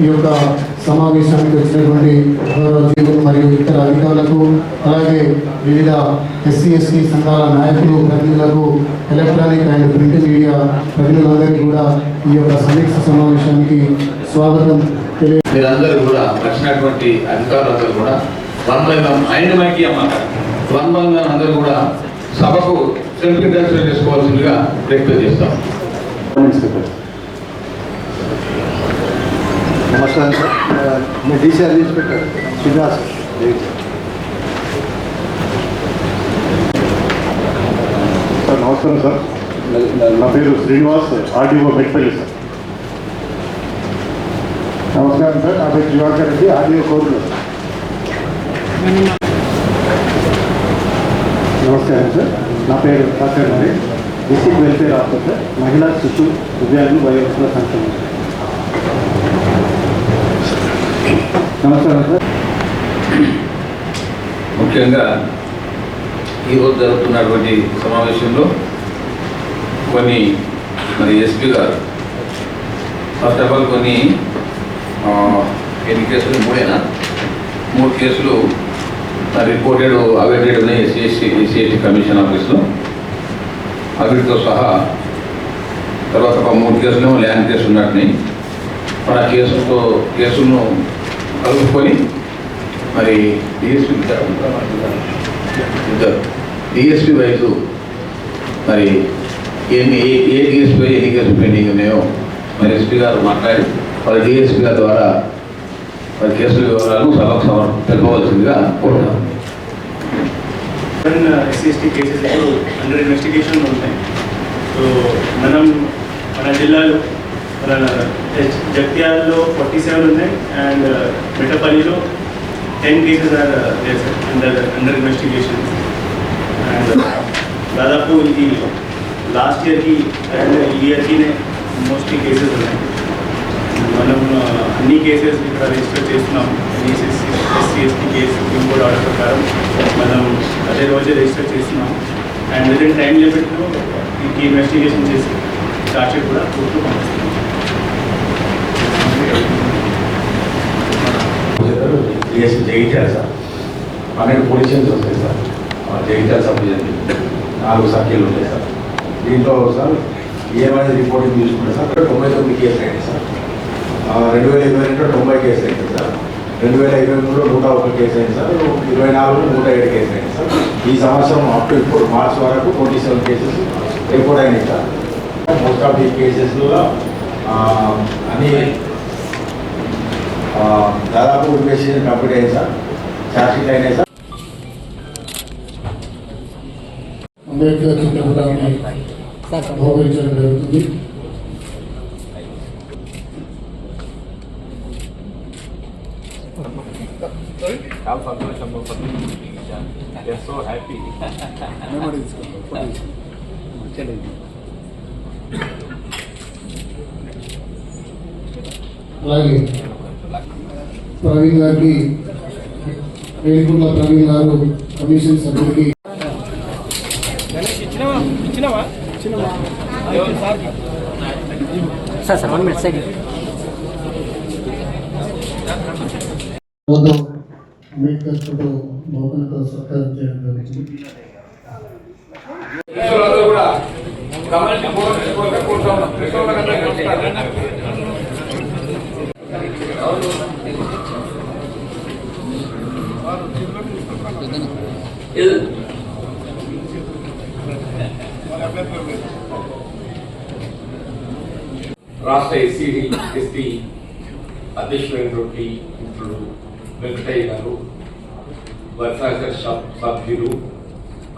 ఈ యొక్క సమావేశానికి వచ్చినటువంటి జీవులు మరియు ఇతర అధికారులకు అలాగే వివిధ ఎస్సీ ఎస్టీ సంఘాల నాయకులు ప్రతినిధులకు ఎలక్ట్రానిక్ అండ్ ప్రింట్ మీడియా ప్రతినిధులందరికీ కూడా ఈ యొక్క సమీక్ష సమావేశానికి స్వాగతం తెలియ మీరందరూ కూడా వచ్చినటువంటి అధికారులందరూ కూడా వన్ బై వన్ ఆయన మైకి అమ్మ. వన్ బై వన్ అందరూ కూడా సభకు సెల్ఫ్ ఇంట్రడక్షన్ చేసుకోవాల్సిందిగా రిక్వెస్ట్ చేస్తాం. నమస్కారం సార్ నేను డీసీఆర్ ఇన్స్పెక్టర్ శ్రీనివాస్ సార్ నమస్కారం సార్ నా- నా పేరు శ్రీనివాస్ ఆర్డీఓ మెట్పల్లి సార్ నమస్కారం సార్ నా పేరు దివాకర్ రెడ్డి ఆర్డీఓ కోర్టులో నమస్కారం సార్ నా పేరు డాక్టర్ మరి డిస్ట్రిక్ట్ వెల్ఫేర్ ఆఫీసర్ మహిళా శిశు దివ్యాంగులు వయోవృద్ధుల సంక్షేమం నమస్కారం సార్. ముఖ్యంగా ఈరోజు జరుగుతున్నటువంటి సమావేశంలో కొన్ని మరి ఎస్పీ గారు ఫస్ట్ ఆఫ్ ఆల్ కొన్ని ఎన్ని కేసులు? మూడేనా? మూడు కేసులు రిపోర్టెడ్ అవైటెడ్ ఉన్నాయి S C S C S C commission ఆఫీస్లో. అవిటితో సహా తర్వాత ఒక మూడు కేసులు ల్యాండ్ కేసు ఉన్నట్టున్నాయి. మన కేసులతో కేసులను కలుపుకొని మరి డిఎస్పీ ఇద్దరు డిఎస్పీ వైపు మరి ఎన్ని ఏ ఏ డిఎస్పీ ఎన్ని కేసులు పెండింగ్ ఉన్నాయో మరి ఎస్పీ గారు మాట్లాడి మరి డిఎస్పీ గారి ద్వారా మరి కేసుల వివరాలు సభకు సమర్ తెలుపవలసిందిగా కోరుతాను one SC ST cases under investigation ఉన్నాయి సో మనం మన జిల్లాలో జగిత్యాలలో ఫార్టీ సెవెన్ ఉన్నాయి and మెట్టపల్లిలో ten cases are under under investigation and దాదాపు ఇది లాస్ట్ ఇయర్కి అండ్ ఈ ఇయర్కినే మోస్ట్లీ కేసెస్ ఉన్నాయి. మనం uh, అన్ని కేసెస్ ఇక్కడ రిజిస్టర్ చేస్తున్నాం. ఎస్ఎస్సి ఎస్సీ ఎస్టీ కేసు ఇంకోటి ఆర్డర్ ప్రకారం మనం అదే రోజే రిజిస్టర్ చేస్తున్నాం. అండ్ విదిన్ టైం లిమిట్లో ఈ ఇన్వెస్టిగేషన్ చేసి చార్జ్ కూడా కోర్టులో పంపిస్తాం డిఎస్పీ జగిత్యాల సార్. పన్నెండు పొజిషన్స్ వస్తాయి సార్. ఆ జగిత్యాల సబ్ డివిజన్ నాలుగు సర్కిల్ ఉంటాయి సార్. దీంట్లో సార్ ఏమైనా రిపోర్టింగ్ తీసుకుంటే సార్ తొంభై తొమ్మిది కేసులు అయింది సార్. రెండు వేల ఇరవై రెండులో తొంభై కేసులు అయింది సార్. రెండు వేల ఇరవై మూడులో నూట ఒక కేసు అయింది సార్. ఇరవై నాలుగులో నూట ఏడు కేసులు అయింది సార్. ఈ సంవత్సరం అప్ టు ఇప్పుడు మార్చ్ వరకు ట్వంటీ సెవెన్ కేసెస్ రిపోర్ట్ అయినాయి సార్. మోస్ట్ ఆఫ్ ఈ కేసెస్లో అన్ని దాదాపు ఇన్వెస్టిగేషన్ కంప్లీట్ అయింది సార్. ఛార్జ్షీట్ అయినాయి సార్. అంబేద్కర్ చిత్రపటాన్ని బహుకరించడం జరుగుతుంది. అలాగే Praveen garu Renuguntla Praveen garu commission సభ్యుడికి sir sir one minute side photo Ambedkar photo బహుమతితో సత్కారం చేయడం కూడా రాష్ట్ర ఎస్సీ ఎస్టీ అధ్యక్షులైనటువంటి మిత్రుడు వెంకటయ్య గారు వర్షాకర్ సభ్యులు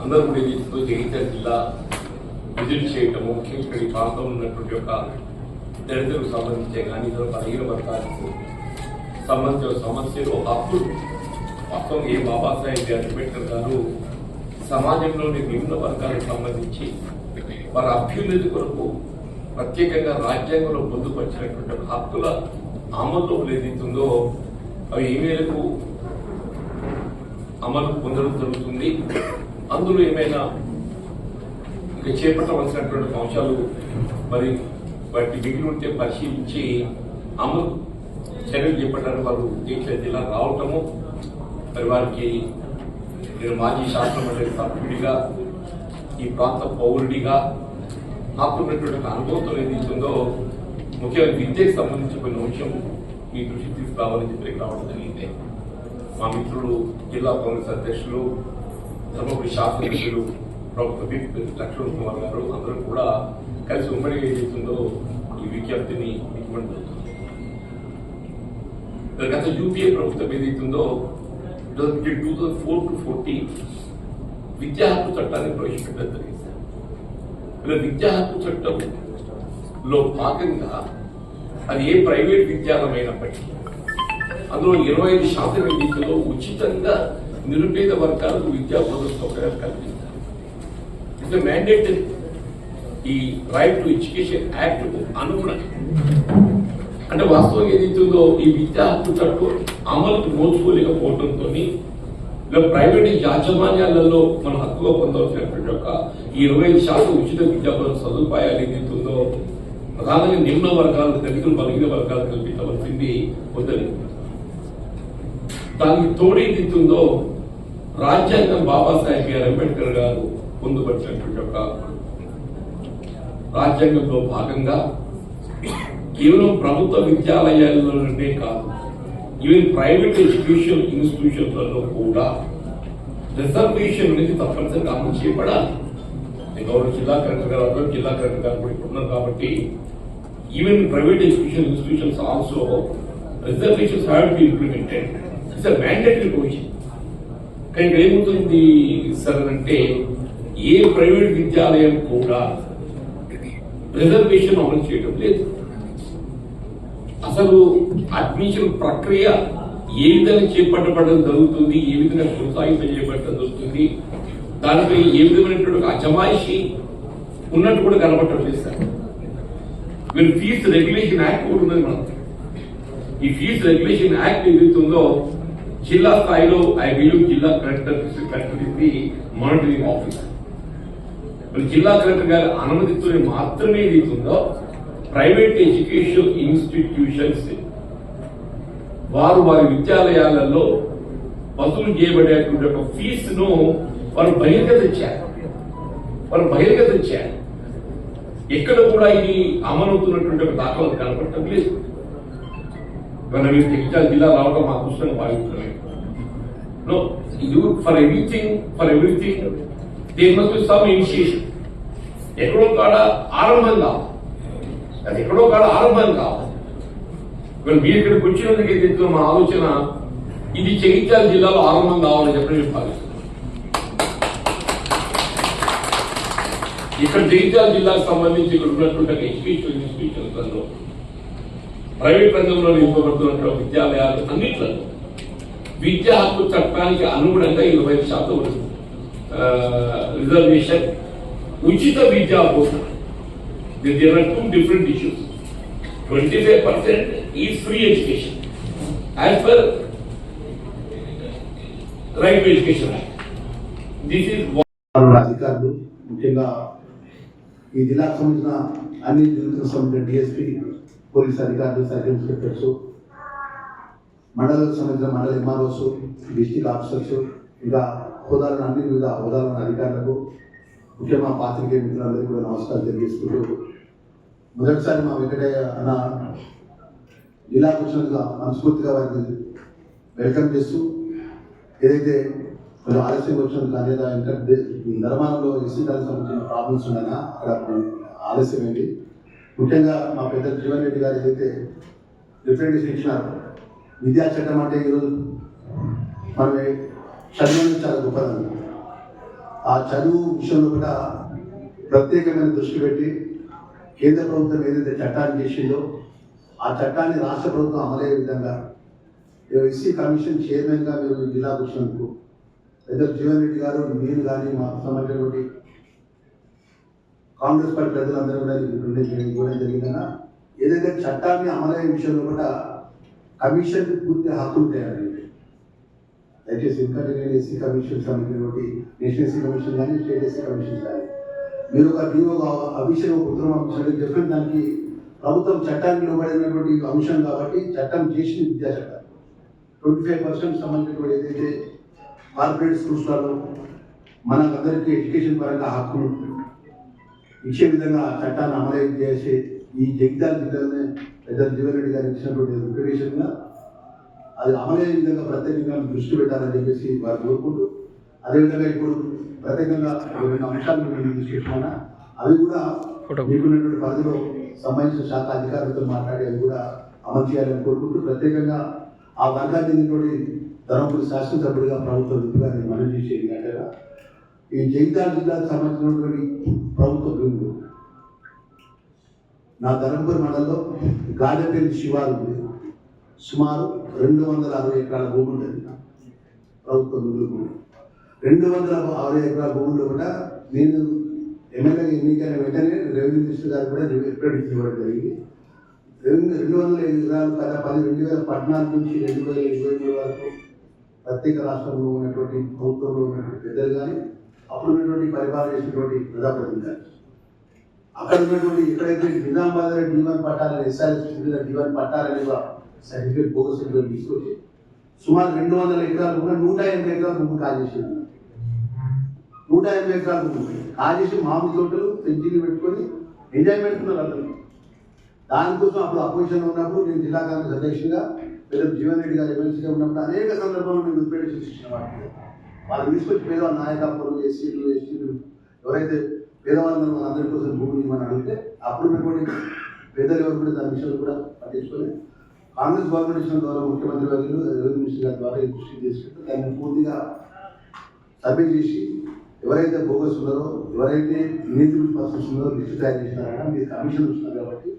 అందరూ కూడా వీటితో జగిత్యాల జిల్లా విజిట్ చేయటము ముఖ్యంగా ఇక్కడ ఈ ప్రాంతంలో ఉన్నటువంటి ఒక దళితులకు సంబంధించే కానీ ఇతర బలహీన వర్గాలకు సంబంధించిన సమస్యలు అప్పుడు వాస్తవం ఏ బాబాసాహెబ్ గారు అంబేద్కర్ గారు సమాజంలోని నిమ్న వర్గాలకు సంబంధించి వారి అభ్యున్నతి కొరకు ప్రత్యేకంగా రాజ్యాంగంలో పొందుపరిచినటువంటి హక్కుల అమలు ఏదైతుందో అవి ఏ మేరకు అమలు పొందడం జరుగుతుంది అందులో ఏమైనా ఇంకా చేపట్టవలసినటువంటి అంశాలు మరి వాటి మిగిలి ఉంటే పరిశీలించి అమలు చర్యలు చేపట్టడానికి వారు జగిత్యాల జిల్లా రావటము మరి వారికి నేను మాజీ శాసన సభ్యుడిగా ఈ ప్రాంత పౌరుడిగా నాకున్నటువంటి ఒక అనుభవంతో ఏదైతుందో ముఖ్యంగా విద్యకు సంబంధించి కొన్ని విషయం మీ దృష్టికి తీసుకురావాలని చెప్పి రావడం జరిగింది. మా మిత్రులు జిల్లా కాంగ్రెస్ అధ్యక్షులు ధర్మపురి శాసనసభ్యులు ప్రభుత్వ లక్ష్మణ్ కుమార్ గారు అందరూ కూడా కలిసి ఉమ్మడి ఏదైతుందో ఈ విజ్ఞప్తిని ఇవ్వడం జరుగుతుంది. గత యూపీఏ ప్రభుత్వం ఏదైతుందో two thousand four to fourteen విద్యా హక్కు చట్టాన్ని ప్రవేశపెట్టడం జరిగింది ఇలా విద్యా హక్కు చట్టంలో భాగంగా అది ఏ ప్రైవేట్ విద్యాలయమైనప్పటికీ అందులో ఇరవై ఐదు శాతం విద్యలో ఉచితంగా నిరుపేద వర్గాలకు విద్యా భద్రత సౌకర్యాలు కల్పిస్తారు ఇట్స్ మ్యాండేటరీ ఈ రైట్ టు ఎడ్యుకేషన్ యాక్ట్ అనుగుణంగా అంటే వాస్తవం ఏదైతుందో ఈ విద్యా హక్కు చట్టం అమలుకు నోచుకోలేకపోవడంతో ఇలా ప్రైవేట్ యాజమాన్యాలలో మన హక్కుగా పొందవలసినటువంటి యొక్క ఈ ఇరవై ఐదు శాతం ఉచిత విద్యా సదుపాయాలు ఏదైతుందో ప్రధానంగా నిమ్న వర్గాలు దళితులు బలహీన వర్గాలు కల్పించవలసింది వద్దని దానికి తోడేదిస్తుందో రాజ్యాంగం బాబాసాహెబ్ గారు అంబేద్కర్ గారు పొందుపరిచినటువంటి యొక్క రాజ్యాంగంలో భాగంగా కేవలం ప్రభుత్వ విద్యాలయాల్లోనే కాదు ఈవెన్ ప్రైవేట్ ఎడ్యుకేషన్ ఇన్స్టిట్యూషన్లలో కూడా రిజర్వేషన్ అనేది తప్పనిసరిగా అమలు చేయబడాలి. గౌరవ జిల్లా కలెక్టర్ గారు అక్కడ జిల్లా కలెక్టర్ గారు కూడా ఇక్కడ కాబట్టి even private education institutions also reservations have to implemented it's a mandatory provision కానీ ఇక్కడ ఏమవుతుంది సార్ అంటే ఏ ప్రైవేట్ విద్యాలయం కూడా రిజర్వేషన్ అమలు చేయడం లేదు. అసలు అడ్మిషన్ ప్రక్రియ ఏ విధంగా చేపట్టబడడం జరుగుతుంది ఏ విధంగా కొనసాగింపు చేపట్టడం జరుగుతుంది దానిపై ఏ విధమైనటువంటి అజమాయిషి ఉన్నట్టు కూడా కనబడటం లేదు సార్. మీరు ఫీజు రెగ్యులేషన్ యాక్ట్ కూడా ఉన్నది మనం ఈ ఫీజు రెగ్యులేషన్ యాక్ట్ ఏదైతుందో జిల్లా స్థాయిలో ఐ బిలీవ్ జిల్లా కలెక్టర్ కలెక్టర్ ఇది మానిటరింగ్ ఆఫీసర్. మరి జిల్లా కలెక్టర్ గారు అనుమతితోనే మాత్రమే ఏదైతుందో ప్రైవేట్ ఎడ్యుకేషన్ ఇన్స్టిట్యూషన్స్ వారు వారి విద్యాలయాలలో వసూలు చేయబడేటువంటి ఒక ఫీజును వారు బహిర్గతించారు వారు ఇచ్చారు ఎక్కడ కూడా ఇది అమలవుతున్నటువంటి ఒక దాఖలు కనపడటం లేదు. మన మీరు టెక్స్టైల్ జిల్లా రావడం మా దృష్టిని భావిస్తున్నాయి నో ఇది for everything for everything there must some initiation ఎక్కడో కాడ ఆరంభం కావాలి. అది ఎక్కడో కాదు ఆరంభం కావాలి. ఇప్పుడు మీరు ఇక్కడికి వచ్చినందుకు ఏదైతే మన ఆలోచన ఇది జగిత్యాల జిల్లాలో ఆరంభం కావాలని చెప్పి నేను భావిస్తున్నాను. ఇక్కడ జగిత్యాల జిల్లాకు సంబంధించి ఇక్కడ ఉన్నటువంటి ఎడ్యుకేషన్ ఇన్స్టిట్యూషన్స్లలో ప్రైవేట్ రంగంలో నింపబడుతున్నటువంటి విద్యాలయాలు అన్నిట్లలో విద్యా హక్కు చట్టానికి అనుగుణంగా ఇరవై శాతం రిజర్వేషన్ ఉచిత విద్యా బోధన. There are two different issues twenty five percent ఈ free education as per right education act this is వారు అధికారులు ముఖ్యంగా ఈ జిల్లాకు సంబంధించిన అన్ని జిల్లాలకు సంబంధించిన డిఎస్పీ పోలీస్ అధికారులు సర్కిల్ ఇన్స్పెక్టర్స్ మండలకు సంబంధించిన మండల ఎంఆర్ఓస్ డిస్టిక్ ఆఫీసర్స్ ఇంకా హోదాలను అన్ని వివిధ హోదాలను అధికారులకు ముఖ్యంగా పాత్రికేయ మిత్రులందరికీ కూడా నమస్కారం తెలియజేసుకుంటూ మొదటిసారి మా వెంకటయ్య అన్న ఇలా కూర్చున్నట్టుగా మనస్ఫూర్తిగా వారికి వెల్కమ్ చేస్తూ ఏదైతే కొంచెం ఆలస్యం వచ్చినందుకు అనేది ఇంకా నిర్మాణంలో ఎస్సీ దానికి సంబంధించిన ప్రాబ్లమ్స్ ఉన్నాయా? అక్కడ ఆలస్యం ఏంటి? ముఖ్యంగా మా పెద్ద జీవన్ రెడ్డి గారు ఏదైతే రిప్రజెంటేషన్ ఇచ్చినారు విద్యా చట్టం అంటే ఈరోజు మనం చదువు చాలా గొప్పదండి ఆ చదువు విషయంలో కూడా ప్రత్యేకమైన దృష్టి పెట్టి కేంద్ర ప్రభుత్వం ఏదైతే చట్టాన్ని చేసిందో ఆ చట్టాన్ని రాష్ట్ర ప్రభుత్వం అమలయ్యే విధంగా మేము ఎస్సీ కమిషన్ చైర్మన్గా మేము జిల్లాకు వచ్చినందుకు పెద్ద జీవన్ రెడ్డి గారు మీరు కానీ మా సంబంధించినటువంటి కాంగ్రెస్ పార్టీ ప్రజలందరూ కూడా ఇవ్వడం జరిగిందన్నా ఏదైతే చట్టాన్ని అమలయ్యే విషయంలో కూడా కమిషన్కి పూర్తి హక్కులు తయారు దయచేసి ఇంకా నేను ఎస్సీ కమిషన్ సంబంధించినటువంటి నేషనల్ ఎస్సీ కమిషన్ కానీ స్టేట్ ఎస్సీ కమిషన్ కానీ మీరు ఒక డిఓ ఆ విషయం ఒక ఉత్తరం పంపించండి దానికి ప్రభుత్వం చట్టానికి లోబడినటువంటి అంశం కాబట్టి చట్టం చేసింది విద్యా చట్టం. ట్వంటీ ఫైవ్ పర్సెంట్ సంబంధించినటువంటి ఏదైతే కార్పొరేట్ స్కూల్స్లలో మనకందరికీ ఎడ్యుకేషన్ పరంగా హక్కులు ఇచ్చే విధంగా చట్టాన్ని అమలు చేసి ఈ జగ్దాల్ జిల్లానే పెద్ద జీవన్ రెడ్డి గారు ఇచ్చినటువంటి రికమెండేషన్గా అది అమలయ్యే విధంగా ప్రత్యేకంగా దృష్టి పెట్టాలని చెప్పేసి వారు కోరుకుంటూ అదేవిధంగా ఇప్పుడు ప్రత్యేకంగా రెండు అంశాలు నేను తీసుకుంటున్నా అవి కూడా మీకున్నటువంటి పరిధిలో సంబంధించిన శాఖ అధికారులతో మాట్లాడి అవి కూడా అమలు చేయాలని కోరుకుంటూ ప్రత్యేకంగా ఆ వర్గానికి చెందినటువంటి ధర్మపురి శాసనసభ్యుడిగా ప్రభుత్వ విప్పుగా నేను మనం చేసేది అంటే ఈ జగిత్యాల జిల్లాకు సంబంధించినటువంటి ప్రభుత్వ భూములు నా ధర్మపురి మండలంలో గాడపల్లి శివారు ఉంది. సుమారు రెండు వందల అరవై ఎకరాల భూమి ఉంటుంది ప్రభుత్వ భూములు భూమి రెండు వందల ఆరు ఎకరాల భూముల్లో కూడా నేను ఎమ్మెల్యే ఎన్నికైన వెంటనే రెవెన్యూ మినిస్టర్ గారు కూడా రిప్రజెంట్ ఇవ్వడం జరిగింది. రెండు రెండు వందల ఎకరాలు కదా పది రెండు వేల పద్నాలుగు నుంచి రెండు వేల ఇరవై మూడు వరకు ప్రత్యేక రాష్ట్రంలో ఉన్నటువంటి ప్రభుత్వంలో ఉన్నటువంటి పెద్దలు కానీ అప్పుడు ఉన్నటువంటి పరిపాలన చేసినటువంటి ప్రజాప్రతినిధులు కానీ. అక్కడ ఉన్నటువంటి ఎక్కడైతే నిజామాబాద్ డివన్ పట్టాలని S R S D one పట్టాలని సర్టిఫికేట్ బోగస్ సర్టిఫికేట్ తీసుకొచ్చి సుమారు రెండు వందల ఎకరాలు కూడా నూట ఎనభై ఎకరాలు భూమి కాజేసింది. నూట యాభై ఎకరాలు కాజేసి మామిడి తోటలు పెంచిలు పెట్టుకొని ఎంజాయ్మెంట్ ఉన్నారు అందరూ దానికోసం అప్పుడు అపోజిషన్ ఉన్నప్పుడు నేను జిల్లా కాంగ్రెస్ అధ్యక్షుడిగా పెద్ద జీవన్ రెడ్డి గారు ఎమ్మెల్సీగా ఉన్నప్పుడు అనేక సందర్భాల్లో నేను రిప్రజెంటేషన్ ఇచ్చిన వాటిని వాళ్ళు తీసుకొచ్చి పేదవాళ్ళ నాయకత్వం ఎస్సీలు ఎస్టీలు ఎవరైతే పేదవాళ్ళని అందరి కోసం భూమి ఇవ్వమని అడిగితే అప్పుడు ఉన్నటువంటి పెద్దలు ఎవరు కూడా దాని విషయంలో కూడా పట్టించుకొని కాంగ్రెస్ గవర్నమెంట్ ద్వారా ముఖ్యమంత్రి గారు రెవెన్యూ మినిస్టర్ గారి ద్వారా ఈ దృష్టి తీసుకుంటే దాన్ని పూర్తిగా సర్వే చేసి ఎవరైతే బోగస్ ఉన్నారో ఎవరైతే నీతి పర్సన్స్ ఉన్నారో లిస్ట్ తయారు చేసినారన్నా మీరు కమిషన్ ఇస్తున్నారు కాబట్టి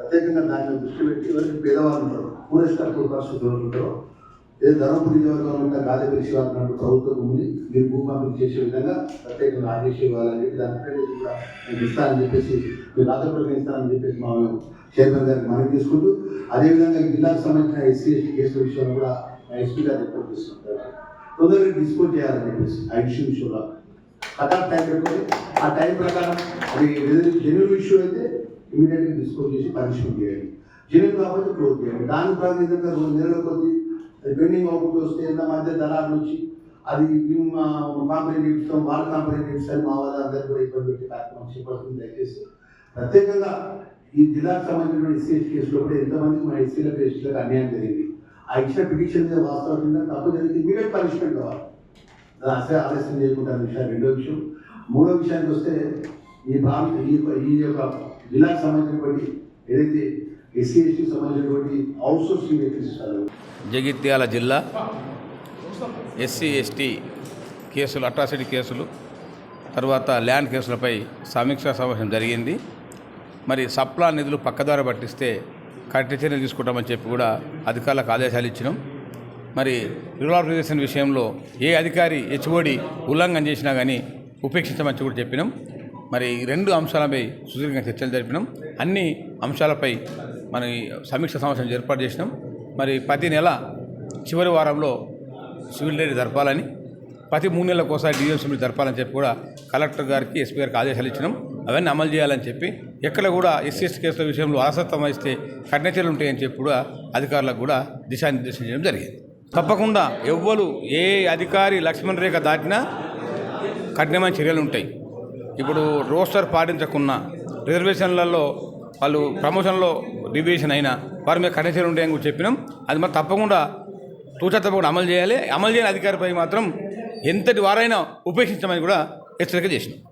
ప్రత్యేకంగా దాన్ని దృష్టి పెట్టి ఎవరైతే పేదవాళ్ళు ఉంటారో పూరెస్ట్ పూర్ పరిస్థితులు ఉంటారో ఏదో ధర్మపురి నియోజకవర్గంలో ఉన్న గాలిపల్లి శివాలన్నట్టు ప్రభుత్వం ఉంది మీరు భూమి చేసే విధంగా ప్రత్యేకంగా ఆదేశం ఇవ్వాలని చెప్పి దానిపై కూడా నేను ఇస్తానని చెప్పేసి మీరు రాతపూర్వకంగా ఇస్తానని చెప్పేసి మా చైర్మన్ గారికి మనం తీసుకుంటూ అదేవిధంగా జిల్లాకు సంబంధించిన ఎస్సీ ఎస్టీ కేసుల విషయంలో కూడా మా ఎస్పీ గారు రిపోర్ట్ చేస్తుంటారు తొందరగా డిస్పోజ్ చేయాలని చెప్పేసి ఆ ఇష్యూ విషయంలో కటాఫ్ టైం పెట్టుకొని ఆ టైం ప్రకారం అది జెన్యున్ ఇష్యూ అయితే ఇమీడియట్గా డిస్పోజ్ చేసి పనిష్మెంట్ చేయండి జెన్యున్ కాకపోతే క్లోజ్ చేయండి దాని ప్రాతినిధ్యంగా రెండు నెలల కొద్ది అది పెండింగ్ అవ్వకుండా వస్తే ఎంత మధ్య దళాలు వచ్చి అది కాంప్లైంట్ ఇస్తాం వాళ్ళు కాంప్లైంట్ ఇస్తాం మా వాళ్ళందరూ కూడా ఇబ్బంది పెట్టి కార్యక్రమం చేపడుతుంది. దయచేసి ప్రత్యేకంగా ఈ జిల్లాకు సంబంధించిన ఎస్సీ కేసులో కూడా ఎంతమంది మా ఎస్సీలకు ఎస్టీలకు అన్యాయం జరిగింది. ఆ ఇచ్చిన పిటిషన్ మీద వాస్తవం కింద తప్పు జరిగింది ఇమీడియట్ పనిష్మెంట్ కావాలి. అసలు ఆలస్యం చేయకుండా విషయం రెండో విషయం. మూడో విషయానికి వస్తే ఈ ప్రాంత ఈ ఈ యొక్క జిల్లాకు సంబంధించినటువంటి ఏదైతే ఎస్సీ ఎస్టీ సంబంధించినటువంటి అవుట్సోర్సింగ్ ఇస్తారు. జగిత్యాల జిల్లా ఎస్సీ ఎస్టీ కేసులు అట్రాసిటీ కేసులు తర్వాత ల్యాండ్ కేసులపై సమీక్షా సమావేశం జరిగింది. మరి సప్లా నిధులు పక్కదారి పట్టిస్తే కఠిన చర్యలు తీసుకుంటామని చెప్పి కూడా అధికారులకు ఆదేశాలు ఇచ్చినాం. మరి రిలాబిలిజేషన్ విషయంలో ఏ అధికారి హెచ్ఓడి ఉల్లంఘన చేసినా కానీ ఉపేక్షించమని కూడా చెప్పినాం. మరి ఈ రెండు అంశాలపై సుదీర్ఘంగా చర్చలు జరిపినాం. అన్ని అంశాలపై మన సమీక్ష సమావేశం ఏర్పాటు చేసినాం. మరి ప్రతి నెల చివరి వారంలో సివిల్ డైరీ జరపాలని ప్రతి మూడు నెలలకు ఒకసారి డివిజన్ సివిల్ జరపాలని చెప్పి కూడా కలెక్టర్ గారికి ఎస్పీ గారికి ఆదేశాలు ఇచ్చినాం. అవన్నీ అమలు చేయాలని చెప్పి ఎక్కడ కూడా ఎస్సీ ఎస్టీ కేసుల విషయంలో అలసత్వం వహిస్తే కఠిన చర్యలు ఉంటాయని చెప్పి కూడా అధికారులకు కూడా దిశానిర్దేశం చేయడం జరిగింది. తప్పకుండా ఎవ్వరు ఏ అధికారి లక్ష్మణ్ రేఖ దాటినా కఠినమైన చర్యలు ఉంటాయి. ఇప్పుడు రోస్టర్ పాటించకున్నా రిజర్వేషన్లలో వాళ్ళు ప్రమోషన్లో డివియేషన్ అయినా వారి మీద కఠిన చర్యలు ఉంటాయని కూడా చెప్పినాం. అది మరి తప్పకుండా తూచా తప్పకుండా అమలు చేయాలి. అమలు చేయని అధికారిపై మాత్రం ఎంతటి వారైనా ఉపేక్షించమని కూడా హెచ్చరిక చేసినాం.